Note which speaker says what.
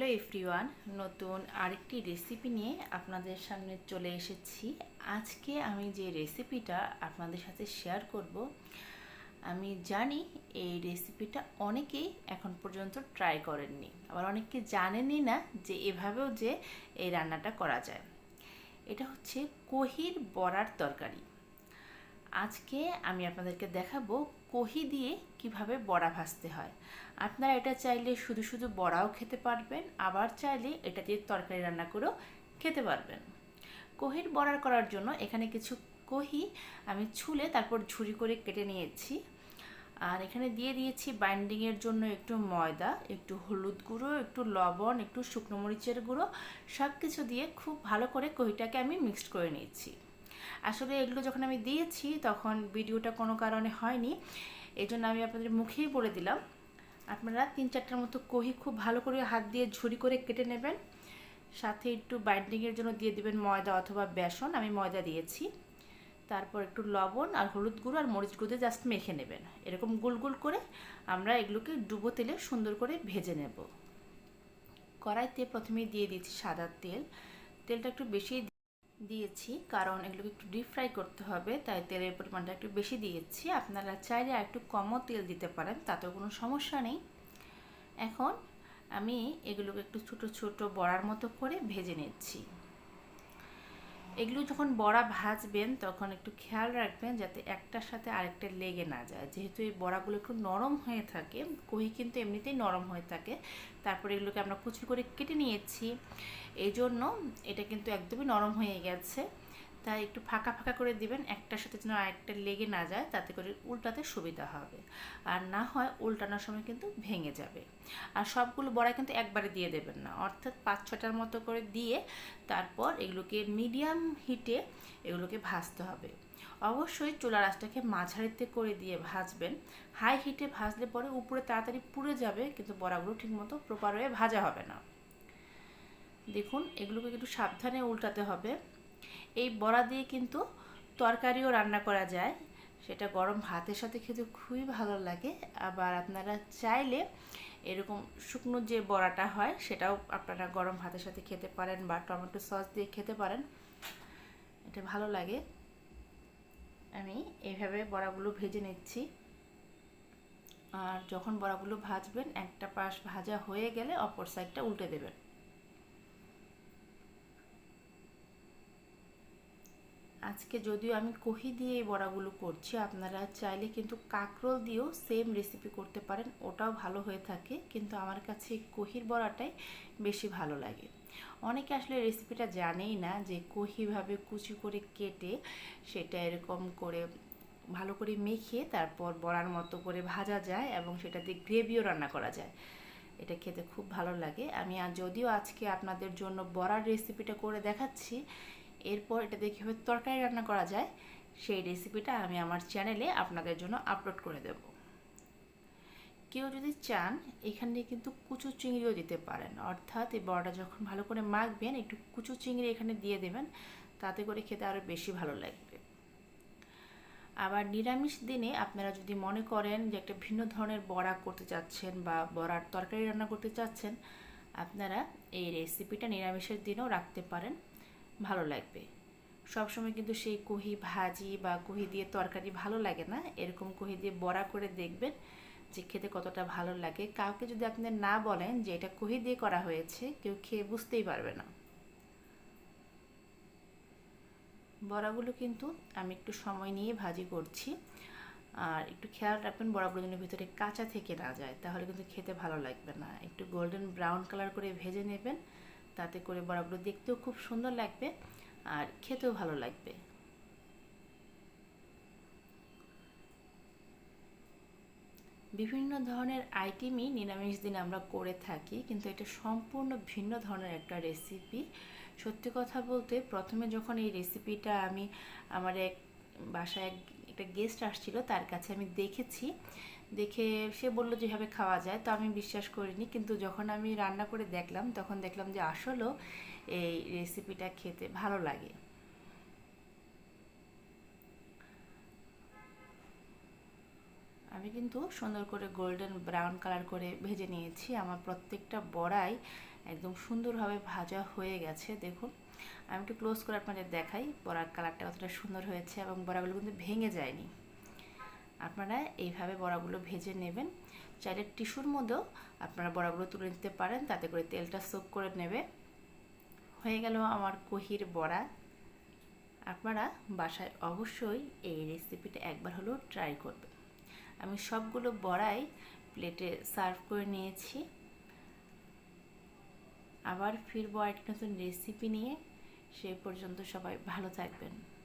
Speaker 1: Hello everyone, নতুন আরেকটি recipe নিয়ে আপনাদের সামনে চলে এসেছি। আজকে আমি যে রেসিপিটা আপনাদের সাথে শেয়ার করব, আমি জানি এই রেসিপিটা অনেকেই এখন পর্যন্ত ট্রাই করেননি। আবার অনেকে জানেনই না যে এভাবেও যে এই রান্নাটা করা যায়। এটা হচ্ছে কহির বড়ার তরকারি। আজকে আমি আপনাদেরকে দেখাবো কহি দিয়ে কীভাবে বড়া ভাজতে হয়। আপনারা এটা চাইলে শুধু শুধু বড়াও খেতে পারবেন, আবার চাইলে এটা দিয়ে তরকারি রান্না করেও খেতে পারবেন। কহির বড়ার করার জন্য এখানে কিছু কহি আমি ছুলে তারপর ঝুরি করে কেটে নিয়েছি। আর এখানে দিয়ে দিয়েছি বাইন্ডিংয়ের জন্য একটু ময়দা, একটু হলুদ গুঁড়ো, একটু লবণ, একটু শুকনো মরিচের গুঁড়ো সব কিছু দিয়ে খুব ভালো করে কহিটাকে আমি মিক্সড করে নিয়েছি। আসলে এগুলো যখন আমি দিয়েছি, তখন ভিডিওটা কোনো কারণে হয়নি। এই জন্য আমি আপনাদের মুখেই বলে দিলাম। আপনারা তিন চারটার মতো কহি খুব ভালো করে হাত দিয়ে ঝুড়ি করে কেটে নেবেন। সাথে একটু বাইন্ডিংয়ের জন্য দিয়ে দেবেন ময়দা অথবা বেসন। আমি ময়দা দিয়েছি। তারপর একটু লবণ আর হলুদ গুঁড়ো আর মরিচ গুঁড়ো জাস্ট মেখে নেবেন। এরকম গোল গোল করে আমরা এগুলোকে ডুবো তেলে সুন্দর করে ভেজে নেব। কড়াইতে প্রথমেই দিয়ে দিয়েছি সাদা তেল। তেলটা একটু বেশি দিয়েছি, কারণ এগুলোকে একটু ডিপ ফ্রাই করতে হবে, তাই তেলের পরিমাণটা একটু বেশি দিয়েছি। আপনারা চাইলে আর একটু কমও তেল দিতে পারেন তাতে কোনো সমস্যা নেই। এখন আমি এগুলোকে একটু ছোট ছোট বড়ার মতো করে ভেজে নিচ্ছি। এগুলো যখন বড়া ভাজবেন, তখন একটু খেয়াল রাখবেন যাতে একটার সাথে আরেকটা লেগে না যায়। যেহেতু এই বড়াগুলো একটু নরম হয়ে থাকে কহি কিন্তু এমনিতেই নরম হয়ে থাকে। তারপরে এগুলোকে আমরা কুচি করে কেটে নিয়েছি। এই জন্য এটা কিন্তু একদমই নরম হয়ে গেছে। তাই একটু ফাঁকা ফাঁকা করে দিবেন, একটার সাথে যেন আরেকটা লেগে না যায়, তাতে করে উল্টাতে সুবিধা হবে। আর না হয় উল্টানোর সময় কিন্তু ভেঙে যাবে। আর সবগুলো বড়া কিন্তু একবারে দিয়ে দেবেন না। অর্থাৎ পাঁচ ছটার মতো করে দিয়ে তারপর এগুলোকে মিডিয়াম হিটে এগুলোকে ভাজতে হবে। অবশ্যই চুলা রাসটাকে মাঝারিতে করে দিয়ে ভাজবেন। হাই হিটে ভাজলে পরে উপরে তাড়াতাড়ি পুড়ে যাবে, কিন্তু বড়াগুলো ঠিকমতো প্রপার হয়ে ভাজা হবে না। দেখুন, এগুলোকে একটু সাবধানে উল্টাতে হবে। এই বড়া দিয়ে কিন্তু তরকারিও রান্না করা যায়। সেটা গরম ভাতের সাথে খেতে খুবই ভালো লাগে। আবার আপনারা চাইলে এরকম শুকনো যে বড়াটা হয়, সেটাও আপনারা গরম ভাতের সাথে খেতে পারেন বা টমেটো সস দিয়ে খেতে পারেন। এটা ভালো লাগে। আমি এইভাবে বড়াগুলো ভেজে নিচ্ছি। আর যখন বড়াগুলো ভাজবেন, একটা পাশ ভাজা হয়ে গেলে অপর সাইডটা উল্টে দেবেন। আজকে যদিও আমি কহি দিয়ে এই বড়াগুলো করছি, আপনারা চাইলে কিন্তু কাঁকরোল দিয়েও সেম রেসিপি করতে পারেন, ওটাও ভালো হয়ে থাকে, কিন্তু আমার কাছে কহির বড়াটাই বেশি ভালো লাগে। অনেকে আসলে রেসিপিটা জানেই না যে কহিভাবে কুচি করে কেটে সেটা এরকম করে ভালো করে মেখে তারপর বড়ার মতো করে ভাজা যায় এবং সেটা দিয়ে গ্রেভিও রান্না করা যায়। এটা খেতে খুব ভালো লাগে। আমি যদিও আজকে আপনাদের জন্য বড়ার রেসিপিটা করে দেখাচ্ছি এরপর এটা দিয়ে কীভাবে তরকারি রান্না করা যায়, সেই রেসিপিটা আমি আমার চ্যানেলে আপনাদের জন্য আপলোড করে দেব। কেউ যদি চান, এখানে কিন্তু কুচু চিংড়িও দিতে পারেন। অর্থাৎ এই বড়াটা যখন ভালো করে মাখবেন, একটু কুচু চিংড়ি এখানে দিয়ে দেবেন, তাতে করে খেতে আরও বেশি ভালো লাগবে। আবার নিরামিষ দিনে আপনারা যদি মনে করেন যে একটা ভিন্ন ধরনের বড়া করতে চাচ্ছেন বা বড়ার তরকারি রান্না করতে চাচ্ছেন, আপনারা এই রেসিপিটা নিরামিষের দিনেও রাখতে পারেন। ভালো লাগবে। সবসময় কিন্তু সেই কহি ভাজি বা কহি দিয়ে তরকারি ভালো লাগে না। এরকম কহি দিয়ে বড়া করে দেখবেন যে খেতে কতটা ভালো লাগে। কাউকে যদি আপনি না বলেন যে এটা কহি দিয়ে করা হয়েছে, কেউ খেয়ে বুঝতেই পারবে না। বড়াগুলো কিন্তু আমি একটু সময় নিয়ে ভাজি করছি। আর একটু খেয়াল রাখবেন বড়াগুলো যেন ভিতরে কাঁচা থেকে না যায়, তাহলে কিন্তু খেতে ভালো লাগবে না। একটু গোল্ডেন ব্রাউন কালার করে ভেজে নেবেন। তাতে করে বড়াগুলো দেখতেও খুব সুন্দর লাগবে আর খেতেও ভালো লাগবে। বিভিন্ন ধরনের আইটেমই নিরামিষ দিন আমরা করে থাকি, কিন্তু এটা সম্পূর্ণ ভিন্ন ধরনের একটা রেসিপি সত্যি কথা বলতে প্রথমে যখন এই রেসিপিটা আমি আমার এক বাসায় একটা গেস্ট আসছিল, তার কাছে আমি দেখেছি। দেখে সে বলল যেভাবে খাওয়া যায়? তো আমি বিশ্বাস করিনি, কিন্তু যখন আমি রান্না করে দেখলাম, তখন দেখলাম যে, আসলেও এই রেসিপিটা খেতে ভালো লাগে। আমি কিন্তু সুন্দর করে গোল্ডেন ব্রাউন কালার করে ভেজে নিয়েছি। আমার প্রত্যেকটা বড়াই একদম সুন্দরভাবে ভাজা হয়ে গেছে, দেখুন। আমি একটু ক্লোজ করে আপনাদের দেখাই, বড়ার কালারটা কতটা সুন্দর হয়েছে এবং বড়াগুলো কিন্তু ভেঙে যায়নি। আপনারা এইভাবে বড়াগুলো ভেজে নেবেন। চাইলে টিস্যুর মধ্যেও আপনারা বড়াগুলো তুলে নিতে পারেন, তাতে করে তেলটা সোক করে নেবে। হয়ে গেল আমার কহির বড়া। আপনারা বাসায় অবশ্যই এই রেসিপিটা একবার হলেও ট্রাই করবেন। আমি সবগুলো বড়াই প্লেটে সার্ভ করে নিয়েছি। আবার ফিরবো একটা নতুন রেসিপি নিয়ে। সেই পর্যন্ত সবাই ভালো থাকবেন।